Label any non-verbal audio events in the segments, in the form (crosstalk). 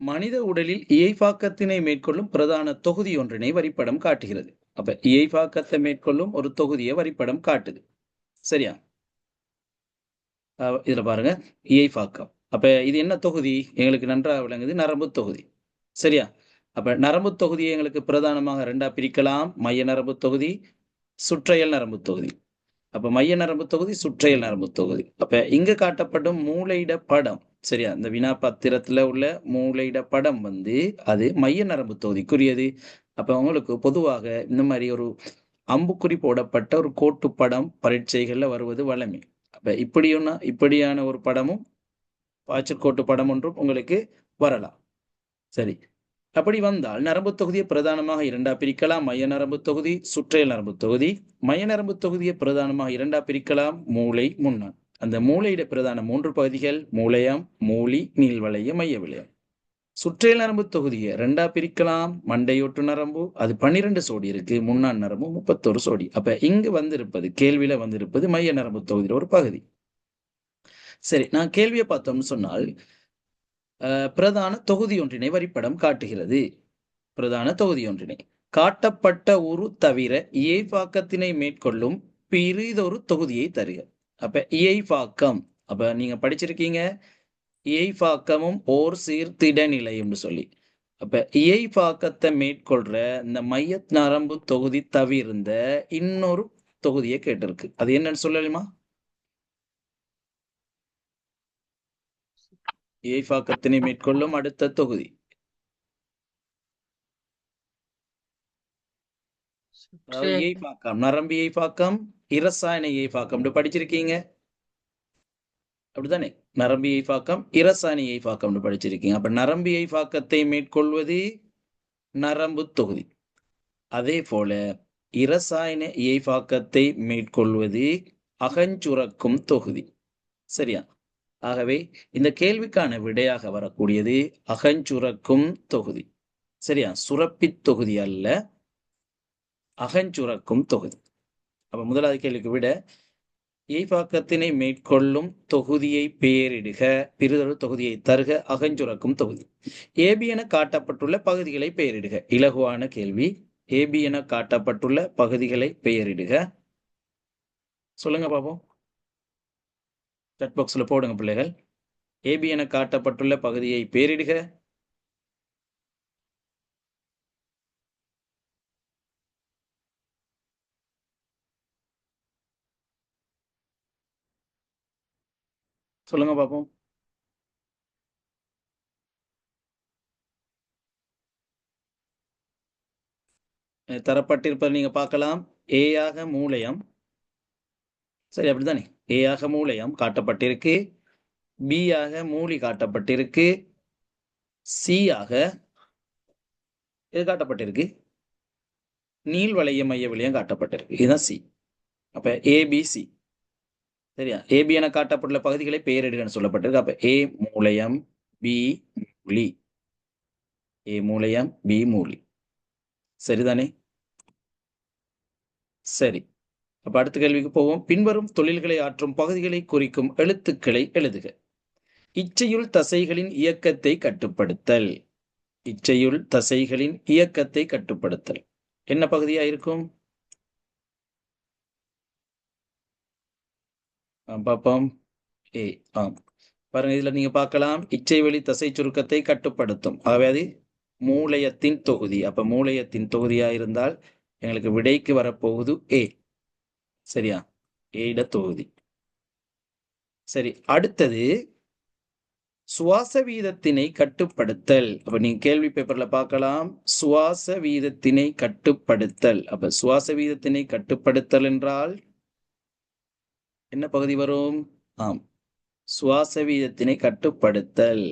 மனித உடலில் இயைபாக்கத்தினை மேற்கொள்ளும் பிரதான தொகுதி ஒன்றினை வரிப்படம் காட்டுகிறது. அப்ப இயைபாக்கத்தை மேற்கொள்ளும் ஒரு தொகுதியை வரிப்படம் காட்டுது. சரியா? இதுல பாருங்க. இயைபாக்கம். அப்ப இது என்ன தொகுதி? எங்களுக்கு நன்றாக விளங்குது. நரம்பு தொகுதி. சரியா? அப்ப நரம்பு தொகுதியை எங்களுக்கு பிரதானமாக ரெண்டா பிரிக்கலாம். மைய நரம்பு தொகுதி சுற்றையல் நரம்பு தொகுதி. அப்ப மைய நரம்பு தொகுதி சுற்றையல் நரம்பு தொகுதி. அப்ப இங்க காட்டப்படும் மூளையிட படம் சரியா? இந்த வினா பத்திரத்துல உள்ள மூளையிட படம் வந்து அது மைய நரம்பு தொகுதிக்குரியது. அப்ப உங்களுக்கு பொதுவாக இந்த மாதிரி ஒரு அம்புக்குறி போடப்பட்ட ஒரு கோட்டு படம் பரீட்சைகள்ல வருவது வழமை. அப்ப இப்படியான இப்படியான ஒரு படமும் பாய்ச்சல் கோட்டு படம் ஒன்றும் உங்களுக்கு வரலாம். சரி. அப்படி வந்தால் நரம்பு தொகுதியை பிரதானமாக இரண்டா பிரிக்கலாம். மைய நரம்பு தொகுதி சுற்றையல் நரம்பு தொகுதி. மைய நரம்பு தொகுதியை பிரதானமாக இரண்டா பிரிக்கலாம். மூளை முன்னாள் அந்த மூளையிட பிரதான மூன்று பகுதிகள் மூளையம் மூலி நீள்வளைய மைய விளையம். சுற்றையல் நரம்பு தொகுதியை ரெண்டா பிரிக்கலாம். மண்டையோட்டு நரம்பு அது பன்னிரெண்டு சோடி இருக்கு. முன்னாள் நரம்பு முப்பத்தொரு சோடி. அப்ப இங்கு வந்திருப்பது கேள்வியில வந்திருப்பது மைய நரம்பு தொகுதியில ஒரு பகுதி. சரி நான் கேள்வியை பார்த்தோம்னு சொன்னால் பிரதான தொகுதி ஒன்றினை வரிப்படம் காட்டுகிறது. பிரதான தொகுதி ஒன்றினை. காட்டப்பட்ட உரு தவிர இயைபாக்கத்தினை மேற்கொள்ளும் பிறிதொரு தொகுதியை தருக. அப்ப இயைபாக்கம் அப்ப நீங்க படிச்சிருக்கீங்க. இயைபாக்கமும் ஓர் சீர்திட நிலையம்னு சொல்லி. அப்ப இயைபாக்கத்தை மேற்கொள்ற இந்த மைய நரம்பு தொகுதி தவிர்ந்த இன்னொரு தொகுதியை கேட்டிருக்கு. அது என்னன்னு சொல்லலுமா? இயைபாக்கத்தினை மேற்கொள்ளும் அடுத்த தொகுதி. நரம்பு இயைபாக்கம் இரசாயன இயைபாக்கம் இப்படி படிச்சிருக்கீங்க? அப்படிதானே நரம்பு இயைபாக்கம் இரசாயன இயைபாக்கம் படிச்சிருக்கீங்க. அப்ப நரம்பு இயைபாக்கத்தை மேற்கொள்வது நரம்பு தொகுதி. அதே போல இரசாயன இயைபாக்கத்தை மேற்கொள்வது அகஞ்சுரக்கும் தொகுதி. சரியா? ஆகவே இந்த கேள்விக்கான விடையாக வரக்கூடியது அகஞ்சுரக்கும் தொகுதி. சரியா? சுரப்பி தொகுதி அல்ல அகஞ்சுரக்கும் தொகுதி. அப்ப முதலாவது கேள்விக்கு விட. இயைபாக்கத்தினை மேற்கொள்ளும் தொகுதியை பெயரிடுக பிறிதொரு தொகுதியை தருக அகஞ்சுரக்கும் தொகுதி. ஏபி என காட்டப்பட்டுள்ள பகுதிகளை பெயரிடுக. இலகுவான கேள்வி. ஏபி என காட்டப்பட்டுள்ள பகுதிகளை பெயரிடுக. சொல்லுங்க பாப்போம். Chat பாக்ஸில் போடுங்க பிள்ளைகள். ஏபி என காட்டப்பட்டுள்ள பகுதியை பேரிடுக. சொல்லுங்க பாப்போம். தரப்பட்டிருப்பதை நீங்க பார்க்கலாம். ஏ ஆக மூலயம். சரி அப்படித்தானே ஏ ஆக காட்டப்பட்டிருக்கு. பி ஆக மூலி காட்டப்பட்டிருக்கு. சியாக இது காட்டப்பட்டிருக்கு. நீள் வளைய மைய வழியம் காட்டப்பட்டிருக்கு. இதுதான் சி அப்ப ஏபிசி சரியா? ஏபி என காட்டப்பட்டுள்ள பகுதிகளை பெயரிடுகன்னு சொல்லப்பட்டிருக்கு. அப்ப ஏ மூலையம் பி மூலி. ஏ மூலையம் பி மூலி. சரிதானே? சரி. அப்ப அடுத்த கேள்விக்கு போவோம். பின்வரும் தொழில்களை ஆற்றும் பகுதிகளை குறிக்கும் எழுத்துக்களை எழுதுக. இச்சையுள் தசைகளின் இயக்கத்தை கட்டுப்படுத்தல். இச்சையுள் தசைகளின் இயக்கத்தை கட்டுப்படுத்தல். என்ன பகுதியா இருக்கும்? பார்ப்போம். ஏ ஆம். பாருங்க இதுல நீங்க பார்க்கலாம். இச்சை வழி தசை சுருக்கத்தை கட்டுப்படுத்தும். ஆகவே அது மூளையத்தின் தொகுதி. அப்ப மூளையத்தின் தொகுதியா இருந்தால் எங்களுக்கு விடைக்கு வரப்போகுது ஏ. சரியா? ஏட தொகுதி. சரி அடுத்தது சுவாச வீதத்தினை கட்டுப்படுத்தல். அப்ப நீங்க கேள்வி பேப்பர்ல பார்க்கலாம். சுவாச வீதத்தினை கட்டுப்படுத்தல். அப்ப சுவாச வீதத்தினை கட்டுப்படுத்தல் என்றால் என்ன பகுதி வரும்? ஆம். சுவாச வீதத்தினை கட்டுப்படுத்தல்.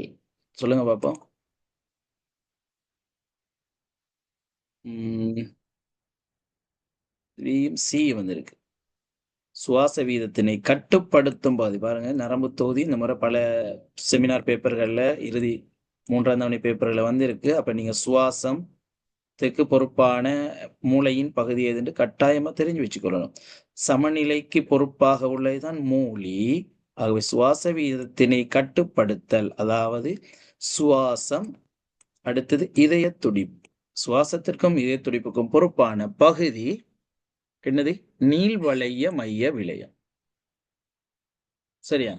சொல்லுங்க பாப்போம். உம் சி வந்திருக்கு. சுவாச வீதத்தினை கட்டுப்படுத்தும் பாதி. பாருங்க நரம்பு தொகுதி இந்த முறை பல செமினார் பேப்பர்கள்ல இறுதி மூன்றாம் தவணை பேப்பர்ல வந்து இருக்கு அப்ப நீங்க சுவாசம் தெற்கு பொறுப்பான மூளையின் பகுதி எதுன்னு கட்டாயமா தெரிஞ்சு வச்சுக்கொள்ளணும். சமநிலைக்கு பொறுப்பாக உள்ளதுதான் மூலி ஆகவே சுவாச வீதத்தினை கட்டுப்படுத்தல் அதாவது சுவாசம் அடுத்தது இதய துடிப்பு சுவாசத்திற்கும் இதய துடிப்புக்கும் பொறுப்பான பகுதி என்னது? நீள்வளைய மைய விளையம். சரியா?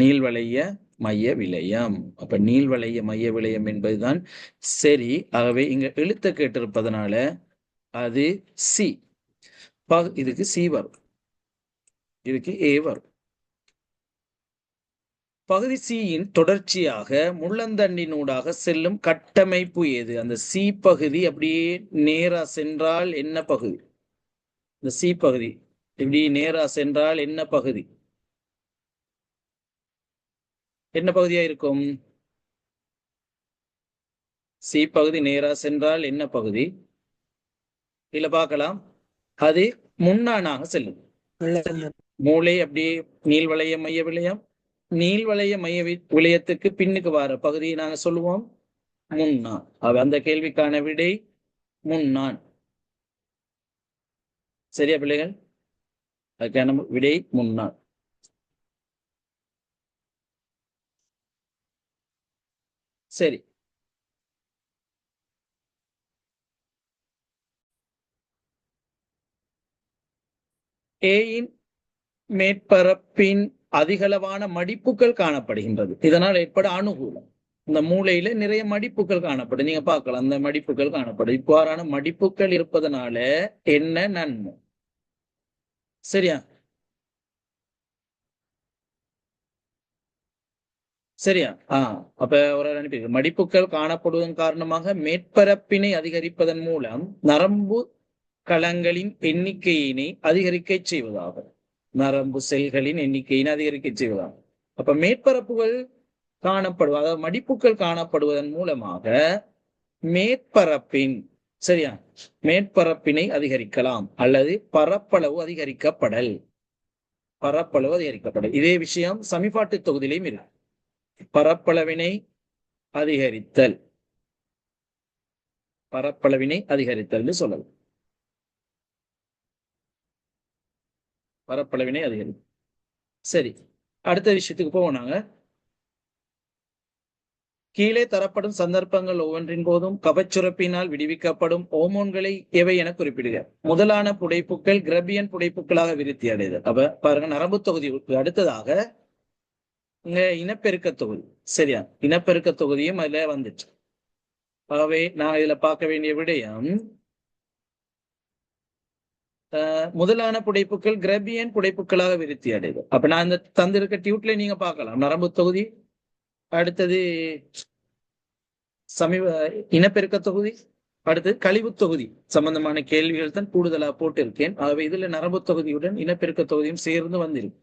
நீள்வளைய மைய விளையம். அப்ப நீள்வளைய மைய விளையம் என்பதுதான் சரி. ஆகவே இங்க எழுத்த கேட்டிருப்பதனால அது சி இதுக்கு சி வரும். இதுக்கு ஏ வரும். பகுதி சியின் தொடர்ச்சியாக முள்ளந்தண்டினூடாக செல்லும் கட்டமைப்பு எது அந்த சி பகுதி அப்படியே நேரா சென்றால் என்ன பகுதி? இந்த சி பகுதி. இப்படி நேரா சென்றால் என்ன பகுதி? என்ன பகுதியா இருக்கும்? சி பகுதி நேரா சென்றால் என்ன பகுதி? இல்ல பார்க்கலாம். அது முன்னானாக செல்லும். மூளை அப்படியே நீள்வளைய மைய விளையம். நீள்வளைய மைய விளையத்துக்கு பின்னுக்கு வர பகுதியை நாங்க சொல்லுவோம். முன்னான். அவ அந்த கேள்விக்கான விடை முன்னான். சரியா பிள்ளைகள்? அதுக்கான விடை முன்னாள். சரி. ஏயின் மேற்பரப்பின் அதிகளவான மடிப்புகள் காணப்படுகின்றது. இதனால் ஏற்பட அனுகூலம் இந்த மூளையில நிறைய மடிப்புகள் காணப்படும். நீங்க பார்க்கலாம். அந்த மடிப்புகள் காணப்படும். இவ்வாறான மடிப்புகள் இருப்பதனால என்ன நன்மை? சரியா? சரியா? ஆ அப்ப ஒரு அனுப்பி மடிப்புகள் காணப்படுவதன் காரணமாக மேற்பரப்பினை அதிகரிப்பதன் மூலம் நரம்பு களங்களின் எண்ணிக்கையினை அதிகரிக்க செய்வதாகும். நரம்பு செல்களின் எண்ணிக்கையினை அதிகரிக்க செய்வதாகும். அப்ப மேற்பரப்புகள் காணப்படுவது அதாவது மடிப்புகள் காணப்படுவதன் மூலமாக மேற்பரப்பின் சரியா? மேற்பரப்பினை அதிகரிக்கலாம் அல்லது பரப்பளவு அதிகரிக்கப்படல். பரப்பளவு அதிகரிக்கப்படல். இதே விஷயம் சமிபாட்டு தொகுதியிலையும் இருக்கு. பரப்பளவினை அதிகரித்தல். பரப்பளவினை அதிகரித்தல்னு சொல்லலாம். பரப்பளவினை அதிகரித்தல் சரி. அடுத்த விஷயத்துக்கு போவோம் நாங்க. கீழே தரப்படும் சந்தர்ப்பங்கள் ஒவ்வொன்றின் போதும் கபச்சுரப்பினால் விடுவிக்கப்படும் ஓமோன்களை எவை என குறிப்பிடுக முதலான புடைப்புக்கள் கிரபியன் புடைப்புக்களாக விருத்தி அடையுது அப்ப பாருங்க நரம்பு தொகுதிக்கு அடுத்ததாக இங்க இனப்பெருக்க தொகுதி. சரியா? இனப்பெருக்க தொகுதியும் அதுல வந்துச்சு. ஆகவே நான் இதுல பார்க்க வேண்டிய விடயம் ஆஹ், முதலான புடைப்புக்கள் கிரபியன் புடைப்புக்களாக விருத்தி அடைது அப்ப நான் இந்த தந்திருக்க டியூட்ல நீங்க பார்க்கலாம். நரம்பு தொகுதி அடுத்தது சமீப இனப்பெருக்க தொகுதி. அடுத்து கழிவு தொகுதி சம்பந்தமான கேள்விகள் தான் கூடுதலா போட்டிருக்கேன். ஆகவே இதுல நரம்பு தொகுதியுடன் இனப்பெருக்க தொகுதியும் சேர்ந்து வந்திருக்கு.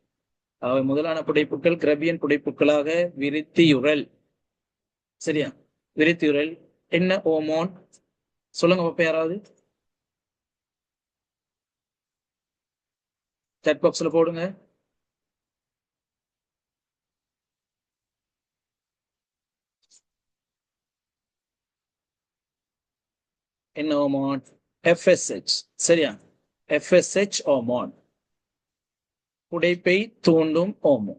அவை முதலான புடைப்புக்கள் கிரபியன் புடைப்புக்களாக விருத்தியுரல் சரியா? விருத்தியுரல் என்ன ஓமோன்? சொல்லுங்க பாப்பா யாராவது? chat பாக்ஸ்ல போடுங்க. என்ன ஹோமோன் எஃப்எஸ்ஹெச் சரியா? FSH hormone. உடைப்பை தூண்டும் ஓமோ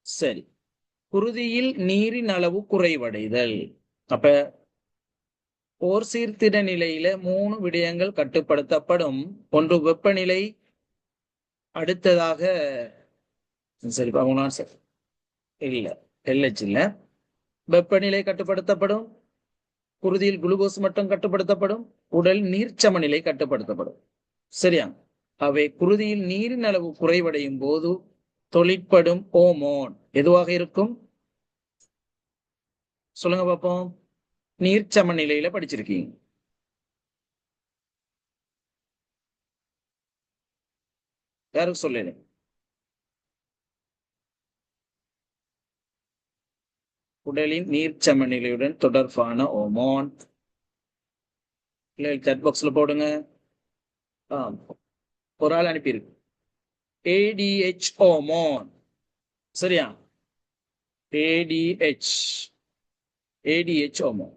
சரி. குருதியில் நீரின் அளவு குறைவடைதல். அப்ப ஓர் சீர்திட நிலையில மூணு விடயங்கள் கட்டுப்படுத்தப்படும். ஒன்று வெப்பநிலை அடுத்ததாக சரி பாக்கலாம் சார் இல்ல எல்ஹெச் இல்ல. வெப்பநிலை கட்டுப்படுத்தப்படும். குருதியில் குளுக்கோஸ் மட்டும் கட்டுப்படுத்தப்படும் உடல் நீர் சமநிலை கட்டுப்படுத்தப்படும். சரியா? அவை குருதியில் நீரின் அளவு குறைவடையும் போது தொழிற்படும் ஓமோன் எதுவாக இருக்கும்? சொல்லுங்க பார்ப்போம் நீர் சமநிலையில படிச்சிருக்கீங்க. யாருக்கு சொல்லலை? உடலின் நீர் சமநிலையுடன் தொடர்பான ஓமோன் இல்லை சட் பாக்ஸில் போடுங்க. ஆ ஒரு ஆள் அனுப்பியிருக்கு. ஏடிஹெச் ஓமோன் சரியா? ஏடிஹெச் ஏடிஹெச் ஓமோன்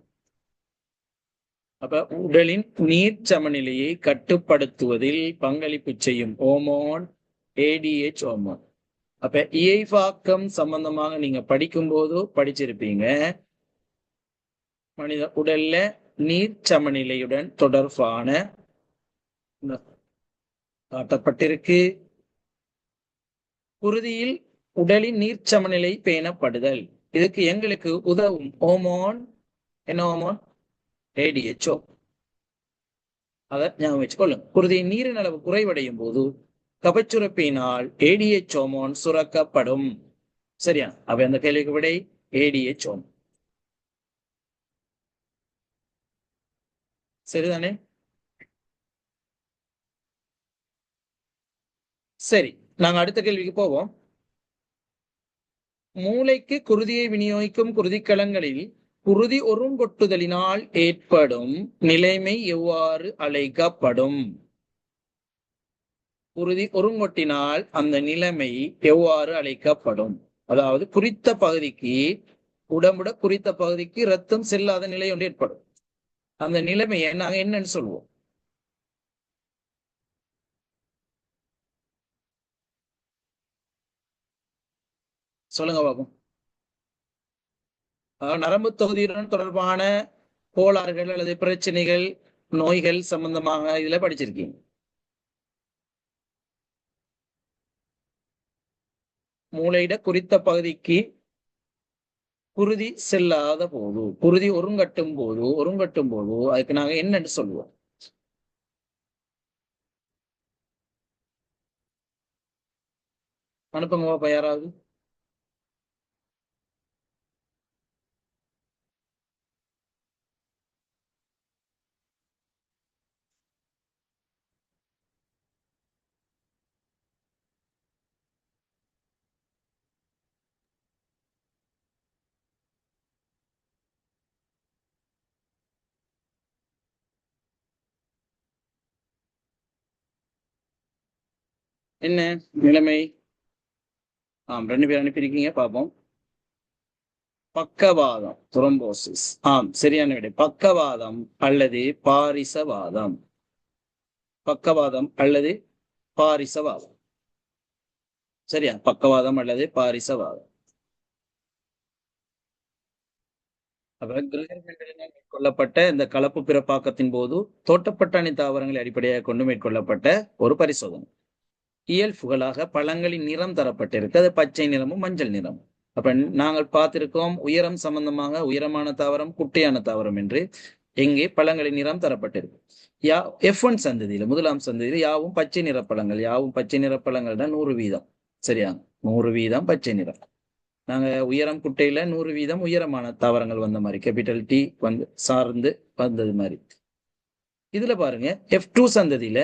அப்ப உடலின் நீர் சமநிலையை கட்டுப்படுத்துவதில் பங்களிப்பு செய்யும் ஓமோன் ஏடிஹெச் ஓமோன் அப்ப இயைவாக்கம் சம்பந்தமாக நீங்க படிக்கும்போது படிச்சிருப்பீங்க. மனித உடல்ல நீர் சமநிலையுடன் தொடர்பான காட்டப்பட்டிருக்கு. குருதியில் உடலின் நீர் சமநிலை பேணப்படுதல். இதுக்கு எங்களுக்கு உதவும் ஓமோன் என்ன ஓமோன் ஏடிஹெச்ஓ அதை ஞாபகம் வச்சுக்கொள்ளும் குருதியின் நீரின் அளவு குறைவடையும் போது கபச்சுரப்பினால் ஏடிஎச் ஹோமோன் சுரக்கப்படும். சரியா? அப்ப அந்த கேள்விக்கு விடை? ஏடிஎச் ஹோமோன் சரிதானே? சரி நாங்க அடுத்த கேள்விக்கு போவோம். மூளைக்கு குருதியை விநியோகிக்கும் குருதிக்கலங்களில் குருதி ஒருங்கொட்டுதலினால் ஏற்படும் நிலைமை எவ்வாறு அழைக்கப்படும்? உறுதி ஒருங்கொட்டினால் அந்த நிலைமை எவ்வாறு அழைக்கப்படும்? அதாவது குறித்த பகுதிக்கு உடம்புட குறித்த பகுதிக்கு ரத்தம் செல்லாத நிலை ஒன்று ஏற்படும். அந்த நிலைமையை நாங்க என்னன்னு சொல்லுவோம். சொல்லுங்க பாபு. நரம்பு தொகுதியுடன் தொடர்பான கோளாறுகள் அல்லது பிரச்சனைகள் நோய்கள் சம்பந்தமாக இதுல படிச்சிருக்கீங்க. மூளையிட குறித்த பகுதிக்கு குருதி செல்லாத போது குருதி ஒருங்கட்டும் போது ஒருங்கட்டும் போது அதுக்கு நாங்க என்னன்னு சொல்லுவோம். அனுப்புங்க பாப்பா யாராவது? என்ன நிலைமை? ஆம் ரெண்டு பேர் அனுப்பியிருக்கீங்க பார்ப்போம். பக்கவாதம் துரம்போசிஸ் ஆம் சரியான விடை. பக்கவாதம் அல்லது பாரிசவாதம். பக்கவாதம் அல்லது பாரிசவாதம். சரியா? பக்கவாதம் அல்லது பாரிசவாதம். மேற்கொள்ளப்பட்ட இந்த கலப்பு பிறப்பாக்கத்தின் போது தோட்டப்பட்டாணி தாவரங்களை அடிப்படையாக கொண்டு மேற்கொள்ளப்பட்ட ஒரு பரிசோதனை. இயல்புகளாக பழங்களின் நிறம் தரப்பட்டிருக்கு. அது பச்சை நிறமும் மஞ்சள் நிறமும். அப்ப நாங்கள் பார்த்திருக்கோம் உயரம் சம்பந்தமாக உயரமான தாவரம் குட்டையான தாவரம் என்று எங்கே பழங்களின் நிறம் தரப்பட்டிருக்கு. யா எஃப் ஒன் சந்ததியில முதலாம் சந்ததியில யாவும் பச்சை நிற பழங்கள் யாவும் பச்சை நிற பழங்கள் தான் நூறு வீதம். சரியா? நூறு வீதம் பச்சை நிறம். நாங்க உயரம் குட்டையில நூறு வீதம் உயரமான தாவரங்கள் வந்த மாதிரி கேபிட்டல் டி வந்து சார்ந்து வந்தது மாதிரி. இதுல பாருங்க எஃப் டூ சந்ததியில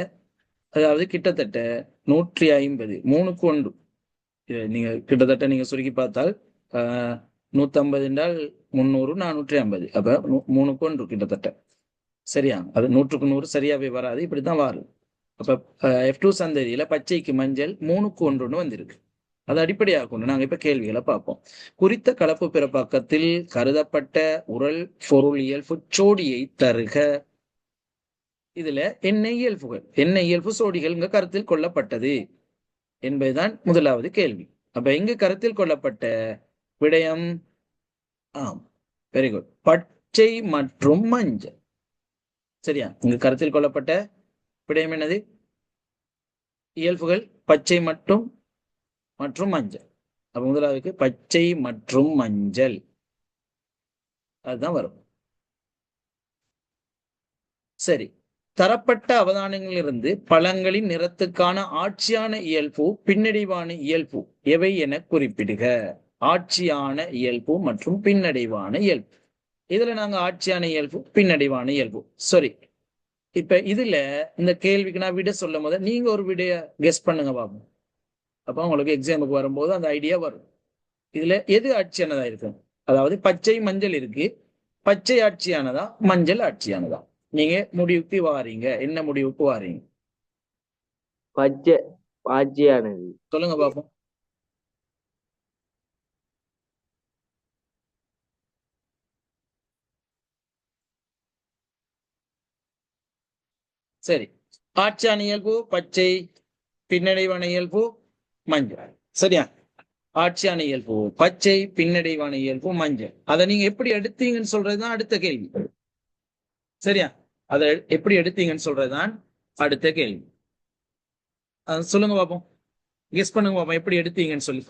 அதாவது கிட்டத்தட்ட நூற்றி ஐம்பது மூணுக்கு ஒன்று. நீங்க கிட்டத்தட்ட நீங்க சுருக்கி பார்த்தால் நூத்தம்பது என்றால் முந்நூறு நானூற்றி ஐம்பது. அப்ப மூணுக்கு ஒன்று கிட்டத்தட்ட. சரியா? அது நூற்றுக்கு நூறு சரியாவே வராது இப்படித்தான் வரும். அப்ப எஃப் டூ சந்ததியில பச்சைக்கு மஞ்சள் மூணுக்கு ஒன்றுன்னு வந்திருக்கு. அது அடிப்படையாக கொண்டு நாங்க இப்ப கேள்விகளை பார்ப்போம். குறித்த கலப்பு பிறப்பாக்கத்தில் கருதப்பட்ட உரல் பொருளியல் சோடியை தருக. இதுல எண்ணெய் இயல்புகள் எண்ணெய் இயல்பு சோடிகள் இங்க கருத்தில் கொள்ளப்பட்டது என்பதுதான் முதலாவது கேள்வி. அப்ப இங்கு கருத்தில் கொள்ளப்பட்ட விடயம் ஆம் வெரி குட் பச்சை மற்றும் மஞ்சள். சரியா? இங்கு கருத்தில் கொள்ளப்பட்ட விடயம் என்னது? இயல்புகள் பச்சை மற்றும் மற்றும் மஞ்சள். அப்ப முதலாவதுக்கு பச்சை மற்றும் மஞ்சள். அதுதான் வரும். சரி. தரப்பட்ட அவதானங்களிலிருந்து பழங்களின் நிறத்துக்கான ஆட்சியான இயல்பு பின்னடைவான இயல்பு எவை என குறிப்பிடுக. ஆட்சியான இயல்பு மற்றும் பின்னடைவான இயல்பு. இதுல நாங்க ஆட்சியான இயல்பு பின்னடைவான இயல்பு. சாரி இப்ப இதுல இந்த கேள்விக்கு நான் விட சொல்லும் போது நீங்க ஒரு விடைய கெஸ் பண்ணுங்க பாப்போம் அப்ப உங்களுக்கு எக்ஸாமுக்கு வரும்போது அந்த ஐடியா வரும். இதுல எது ஆட்சியானதா இருக்கு? அதாவது பச்சை மஞ்சள் இருக்கு. பச்சை ஆட்சியானதா? மஞ்சள் ஆட்சியானதா? நீங்க முடிவுக்கு வாரீங்க. என்ன முடிவுக்கு வாரீங்க? பச்சை பாச்சியானது சொல்லுங்க பாப்போம். சரி. ஆட்சியான இயல்பு பச்சை பின்னடைவான இயல்பு மஞ்சள். சரியா? ஆட்சியான இயல்பு பச்சை பின்னடைவான இயல்பு மஞ்சள். அதை நீங்க எப்படி எடுத்தீங்கன்னு சொல்றதுதான் அடுத்த கேள்வி. சரியா? அதை எப்படி எடுத்தீங்கன்னு சொல்றதுதான் அடுத்த கேள்வி. சொல்லுங்க பாப்போம். கெஸ் பண்ணுங்க பாப்போம் எப்படி எடுத்தீங்கன்னு சொல்லி.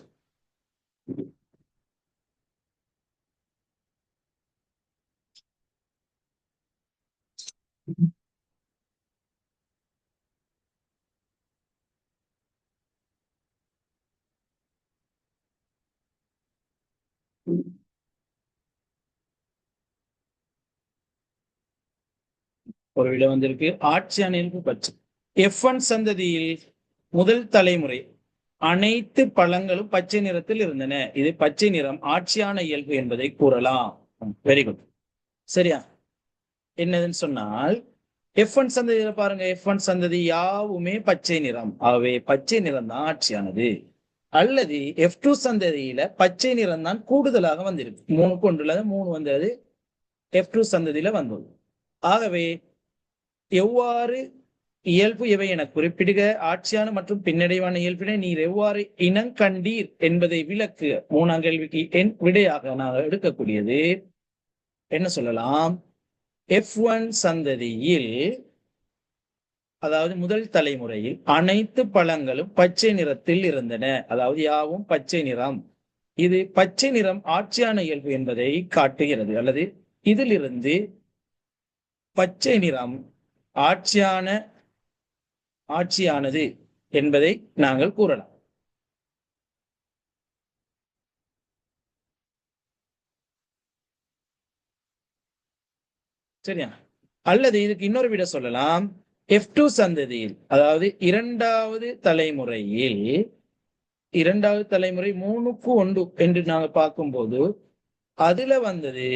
ஒரு விட வந்திருக்கு. ஆட்சியான இயல்பு பச்சை. எஃப் ஒன் சந்ததியில் முதல் தலைமுறை. அனைத்து பழங்களும் பச்சை நிறத்தில் இருந்தன. இது பச்சை நிறம் ஆட்சியான இயல்பு என்பதை கூறலாம். வெரி குட் சரியா? என்னதுன்னு சொன்னால் எஃப் ஒன் சந்ததியில பாருங்க. எஃப் ஒன் சந்ததி யாவுமே பச்சை நிறம். ஆகவே பச்சை நிறம் தான் ஆட்சியானது. அல்லது எஃப் டூ சந்ததியில பச்சை நிறம் தான் கூடுதலாக வந்திருக்கு. மூணு கொண்டுள்ளது மூணு வந்தது எஃப் டூ சந்ததியில வந்தது. ஆகவே எவ்வாறு இயல்பு எவை என குறிப்பிடுக ஆட்சியான மற்றும் பின்னடைவான இயல்பினை நீர் எவ்வாறு இனங்கண்டீர் என்பதை விளக்கு. மூணாம் கேள்விக்கு என் விடையாக நாங்கள் எடுக்கக்கூடியது. என்ன சொல்லலாம்? எஃப் ஒன் சந்ததியில் அதாவது முதல் தலைமுறையில் அனைத்து பழங்களும் பச்சை நிறத்தில் இருந்தன. அதாவது யாவும் பச்சை நிறம். இது பச்சை நிறம் ஆட்சியான இயல்பு என்பதை காட்டுகிறது. அல்லது இதிலிருந்து பச்சை நிறம் ஆட்சியான ஆட்சியானது என்பதை நாங்கள் கூறலாம். சரியா? அல்லது இதுக்கு இன்னொரு விட சொல்லலாம். எஃப் டூ சந்ததியில் அதாவது இரண்டாவது தலைமுறையில் இரண்டாவது தலைமுறை மூணுக்கு ஒன்று என்று நாங்க பார்க்கும்போது அதுல வந்தது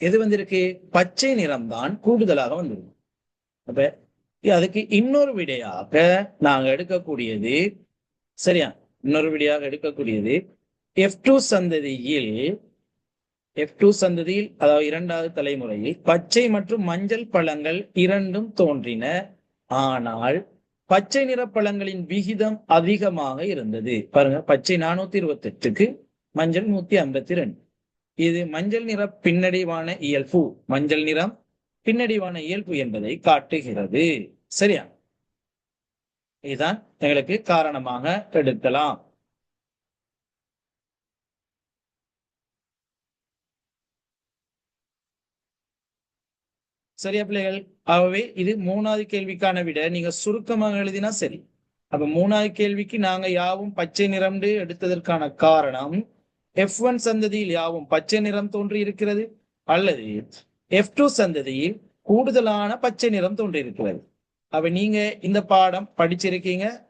எது வந்திருக்கு? பச்சை நிறம்தான் கூடுதலாக வந்திருக்கு. அப்ப அதுக்கு இன்னொரு விடையாக நாங்க எடுக்கக்கூடியது சரியா? இன்னொரு விடையாக எடுக்கக்கூடியது எஃப் டூ சந்ததியில் எஃப் டூ சந்ததியில் அதாவது இரண்டாவது தலைமுறையில் பச்சை மற்றும் மஞ்சள் பழங்கள் இரண்டும் தோன்றின. ஆனால் பச்சை நிற பழங்களின் விகிதம் அதிகமாக இருந்தது. பாருங்க பச்சை நானூத்தி இருபத்தி எட்டுக்கு மஞ்சள் நூத்தி ஐம்பத்தி ரெண்டு. இது மஞ்சள் நிற பின்னடைவான இயல்பு. மஞ்சள் நிறம் பின்னடிவான இயல்பு என்பதை காட்டுகிறது. சரியா? இதுதான் எங்களுக்கு காரணமாக எடுக்கலாம். சரியா பிள்ளைகள்? ஆகவே இது மூணாவது கேள்விக்கான விட நீங்க சுருக்கமாக எழுதினா சரி. அப்ப மூணாவது கேள்விக்கு நாங்க யாவும் பச்சை நிறம்டு எடுத்ததற்கான காரணம் எஃப் ஒன் சந்ததியில் யாவும் பச்சை நிறம் தோன்றி இருக்கிறது அல்லது எஃப் டூ சந்ததியில் கூடுதலான பச்சை நிறம் தோன்றியிருக்கிறது. அப்ப நீங்க இந்த பாடம் படிச்சிருக்கீங்க.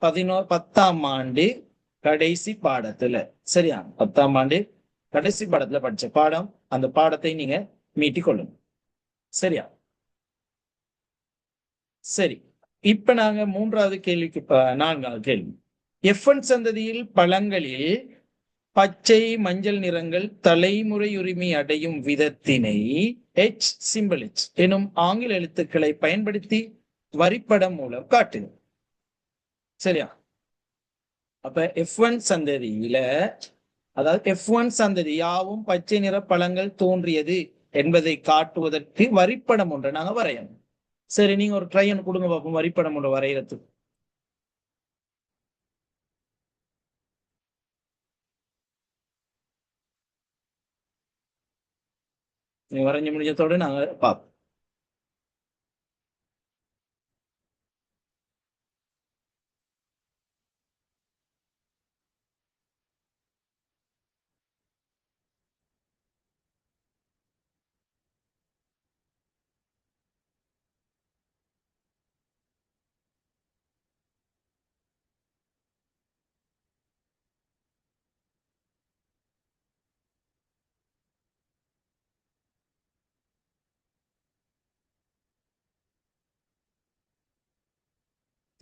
பதினோ பத்தாம் ஆண்டு கடைசி பாடத்துல. சரியா? பத்தாம் ஆண்டு கடைசி பாடத்துல படிச்ச பாடம். அந்த பாடத்தை நீங்க மீட்டிக் கொள்ளுங்க. சரியா? சரி. இப்ப நாங்க மூன்றாவது கேள்விக்கு நான்காவது கேள்வி. எஃப்என் சந்ததியில் பழங்களில் பச்சை மஞ்சள் நிறங்கள் தலைமுறை உரிமை அடையும் விதத்தினை எச் சிம்பிள் எச் எனும் ஆங்கில எழுத்துக்களை பயன்படுத்தி வரிப்படம் மூலம் காட்டுங்க சரியா? அப்ப எஃப் ஒன் சந்ததியில அதாவது எஃப் ஒன் சந்ததி யாவும் பச்சை நிற பழங்கள் தோன்றியது என்பதை காட்டுவதற்கு வரிப்படம் ஒன்றை நாங்க வரையணும். சரி நீங்க ஒரு ட்ரை ஒன்று கொடுங்க பார்ப்போம் வரிப்படம் ஒன்று வரைகிறதுக்கு வரைஞ்சு முடிஞ்சதோட நாங்கள் பார்ப்போம்.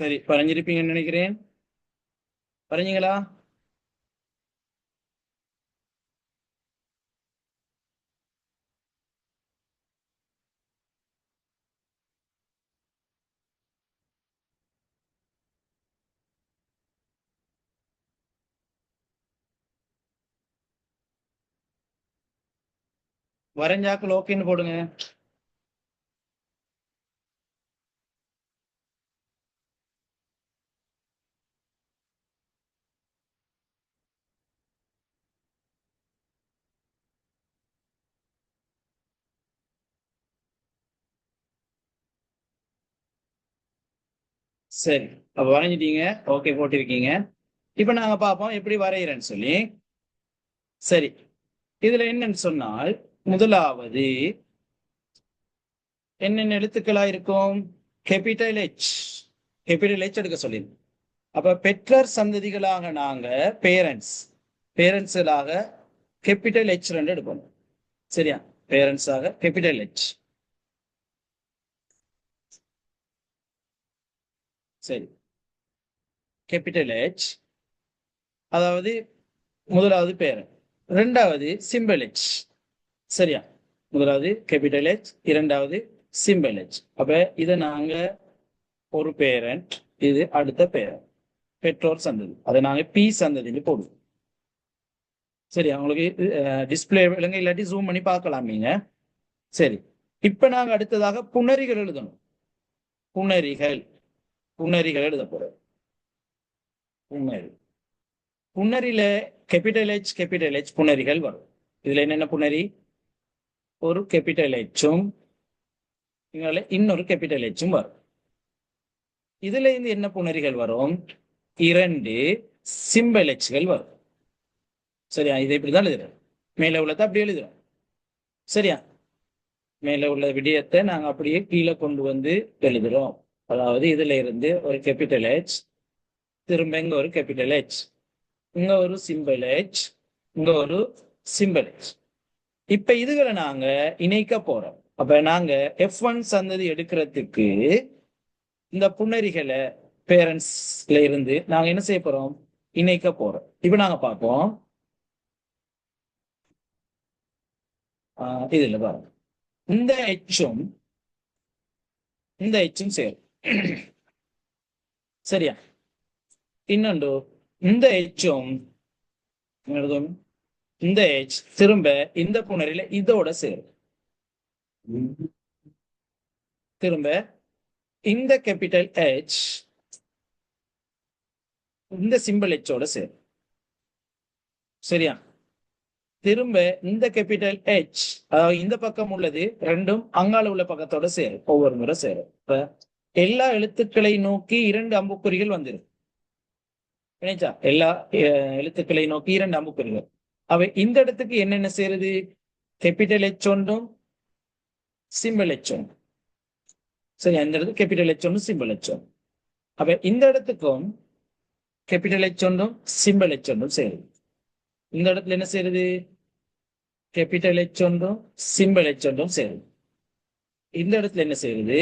சரி வரைஞ்சிருப்பீங்கன்னு நினைக்கிறேன். வரைஞ்சிங்களா வரைஞ்சாக்கள் ஓகேன்னு போடுங்க. சரி. அப்ப வரைஞ்சிட்டீங்க. ஓகே போட்டிருக்கீங்க. இப்ப நாங்க பார்ப்போம் எப்படி வரைகிறேன்னு சொல்லி. சரி. இதுல என்னன்னு சொன்னால் முதலாவது என்னென்ன எழுத்துக்களா இருக்கும்? கேபிட்டல் ஹெச் கேபிட்டல் ஹெச் எடுக்க சொல்லி அப்ப பெற்றர் சந்ததிகளாக நாங்க பேரண்ட்ஸ் பேரண்ட்ஸ்களாக கேபிட்டல் ஹெச் ரெண்டு எடுப்போம் சரியா? பேரண்ட்ஸாக கேபிட்டல் ஹெச் சரி. கேபிட்டல் ஹெச் அதாவது முதலாவது பேரன் இரண்டாவது சிம்பிள் ஹெச் சரியா? முதலாவது கேபிட்டல் ஹெச் இரண்டாவது சிம்பிள் ஹெச் அப்ப இதை நாங்க ஒரு பேரண்ட் இது அடுத்த பேரண்ட் பெற்றோர் சந்ததி. அதை நாங்க பி சந்ததின்னு போடுவோம். சரி அவங்களுக்கு டிஸ்பிளே விலங்க இல்லாட்டி ஜூம் பண்ணி பார்க்கலாம் நீங்க. சரி. இப்ப நாங்க அடுத்ததாக புணரிகள் எழுதணும். புணரிகள். புன்னரிகள் எழுத போறது புன்னரி. புன்னரியில கேபிட்டல் ஹெச் கேபிட்டல் ஹெச் புணரிகள் வரும். இதுல என்னென்ன புணரி ஒரு கேபிட்டல் ஹெச்சும் இன்னொரு கேபிட்டல் ஹெச்சும் வரும். இதுல இருந்து என்ன புணரிகள் வரும்? இரண்டு சிம்பிள் ஹெச்சுகள் வரும். சரியா? இதை இப்படிதான் எழுதுறோம் மேல உள்ளதை அப்படி எழுதுறோம் சரியா? மேல உள்ள விடயத்தை நாங்க அப்படியே கீழே கொண்டு வந்து எழுதுறோம். அதாவது இதுல இருந்து ஒரு கேபிட்டல் ஹெச் திரும்ப இங்க ஒரு கேபிட்டல் ஹெச் இங்க ஒரு சிம்பிள் ஹெச் இங்க ஒரு சிம்பிள் ஹெச் இப்ப இதுகளை நாங்க இணைக்க போறோம். அப்ப நாங்க எஃப் ஒன் சந்ததி எடுக்கிறதுக்கு இந்த புன்னரிகளை பேரண்ட்ஸ்ல இருந்து நாங்க என்ன செய்ய போறோம்? இணைக்க போறோம். இப்ப நாங்க பார்ப்போம். ஆஹ் இதுல பாருங்க. இந்த எச்சும் இந்த எச்சும் சேரும். (clears throat) சரியா? இன்னொன்று இந்த எச்சும் எழுதும் இந்த எச் திரும்ப இந்த புணரில இதோட சேரும். திரும்ப இந்த கேபிட்டல் எச் இந்த சிம்பிள் எச்சோட சேரும். சரியா? திரும்ப இந்த கேபிட்டல் எச் அதாவது இந்த பக்கம் உள்ளது ரெண்டும் அங்கால உள்ள பக்கத்தோட சேரும். ஒவ்வொரு முறை சேரும். இப்ப எல்லா எழுத்துக்களை நோக்கி இரண்டு அம்புக்குறிகள் வந்துடும் நினைச்சா எல்லா எழுத்துக்களை நோக்கி இரண்டு அம்புக்குறிகள். அவை இந்த இடத்துக்கு என்னென்ன செய்யறது கேபிட்டல் எச் ஒன்றும் சிம்பிள் எச் ஒன்றும். சரி அந்த இடத்துக்கு கேபிட்டல் எச் ஒன்றும் சிம்பிள் எச் ஒன்றும். அப்ப இந்த இடத்துக்கும் கேபிட்டல் எச் ஒன்றும் சிம்பிள் எச் ஒன்றும் சேருது. இந்த இடத்துல என்ன செய்யறது கேபிட்டல் எச் ஒன்றும் சிம்பிள் எச் ஒன்றும் சேருது. இந்த இடத்துல என்ன செய்யறது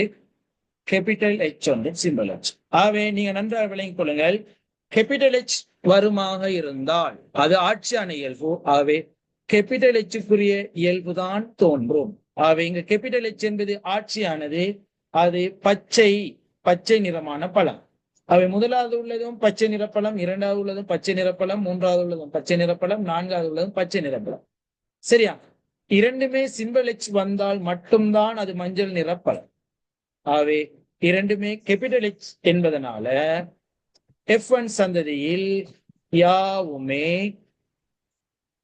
கேபிட்டல் ஹெச் வந்து சிம்பிள் ஹெச் ஆகவே நீங்க நன்றாக விளங்கிக் கொள்ளுங்கள். கேபிட்டல் ஹெச் வருமாக இருந்தால் அது ஆட்சியான இயல்பு. ஆகவே கேபிட்டல் ஹெச்சுக்குரிய இயல்புதான் தோன்றும். ஆகவே இங்க கேபிட்டல் எச் என்பது ஆட்சியானது. அது பச்சை பச்சை நிறமான பழம். அவை முதலாவது உள்ளதும் பச்சை நிறப்பழம் இரண்டாவது உள்ளதும் பச்சை நிறப்பழம் மூன்றாவது உள்ளதும் பச்சை நிறப்பழம் நான்காவது உள்ளதும் பச்சை நிறப்பழம் சரியா? இரண்டுமே சிம்பிள் எச் வந்தால் மட்டும்தான் அது மஞ்சள் நிறப்பழம் ஆகவே இரண்டுமே கேபிட்டல் என்பதனால எஃப் ஒன் சந்ததியில் யாவுமே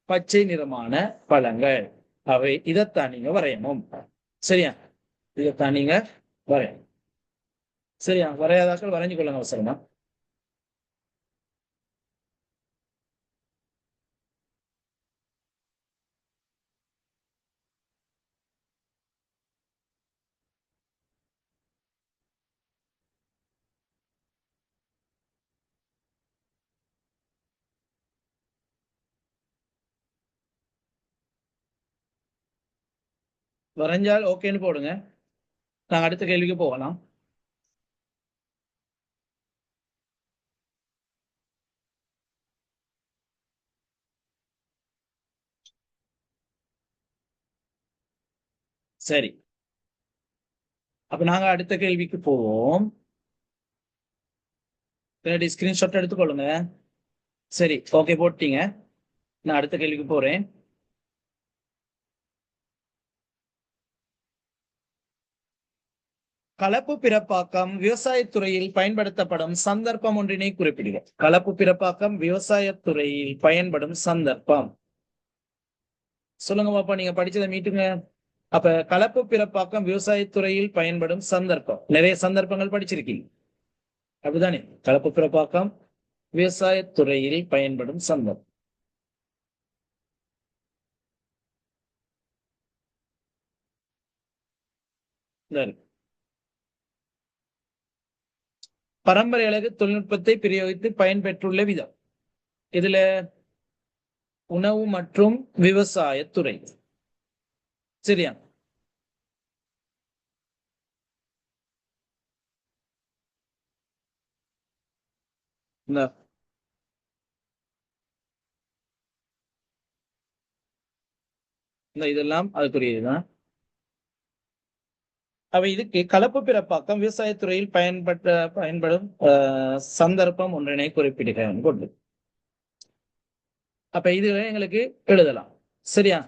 பச்சை நிறமான பழங்கள். அவை இதைத்தான் நீங்க வரையணும். சரியா? இதைத்தான் நீங்க வரையணும். சரியா? வரையாதாக்கள் வரைஞ்சு கொள்ளுங்க அவசரமா. வரைஞ்சால் ஓகேன்னு போடுங்க. நாங்கள் அடுத்த கேள்விக்கு போகலாம். சரி. அப்ப நாங்க அடுத்த கேள்விக்கு போவோம். பின்னாடி ஸ்கிரீன்ஷாட் எடுத்துக்கொள்ளுங்க. சரி ஓகே போட்டீங்க. நான் அடுத்த கேள்விக்கு போறேன். கலப்பு பிறப்பாக்கம் விவசாயத்துறையில் பயன்படுத்தப்படும் சந்தர்ப்பம் ஒன்றினை குறிப்பிடுக கலப்பு பிறப்பாக்கம் விவசாயத்துறையில் பயன்படும் சந்தர்ப்பம். சொல்லுங்க பாப்பா நீங்க படிச்சதை மீட்டுங்க. அப்ப கலப்பு பிறப்பாக்கம் விவசாயத்துறையில் பயன்படும் சந்தர்ப்பம். நிறைய சந்தர்ப்பங்கள் படிச்சிருக்கீங்க. அப்படிதானே? கலப்பு பிறப்பாக்கம் விவசாயத்துறையில் பயன்படும் சந்தர்ப்பம். சரி. பரம்பரை அழகு தொழில்நுட்பத்தை பிரயோகித்து பயன்பெற்றுள்ள விதம். இதுல உணவு மற்றும் விவசாயத்துறை. சரியா? இந்த இந்த இதெல்லாம் அதுக்குரியதுதான். அவை இதுக்கு கலப்பு பிறப்பாக்கம் விவசாயத்துறையில் பயன்பட்ட பயன்படும் ஆஹ், சந்தர்ப்பம் ஒன்றினை குறிப்பிடுக கொண்டு அப்ப இது எங்களுக்கு எழுதலாம். சரியா?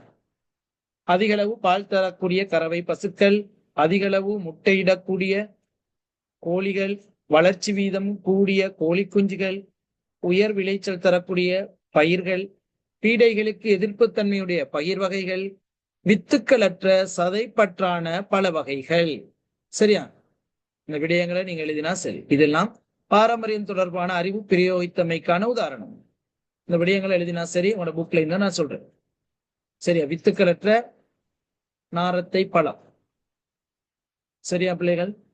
அதிகளவு பால் தரக்கூடிய கறவை பசுக்கள் அதிகளவு முட்டையிடக்கூடிய கோழிகள் வளர்ச்சி வீதம் கூடிய கோழி குஞ்சுகள் உயர் விளைச்சல் தரக்கூடிய பயிர்கள் பீடைகளுக்கு எதிர்ப்புத்தன்மையுடைய பயிர் வகைகள் வித்துக்களற்ற சதைப்பற்றான பல வகைகள். சரியா? இந்த விடயங்களை நீங்க எழுதினா சரி. இதெல்லாம் பாரம்பரியம் தொடர்பான அறிவு பிரயோகித்தமைக்கான உதாரணம். இந்த விடயங்களை எழுதினா சரி உங்களோட புக்ல இருந்தா நான் சொல்றேன். சரியா? வித்துக்களற்ற நாரத்தை பழம் சரியா பிள்ளைகள்?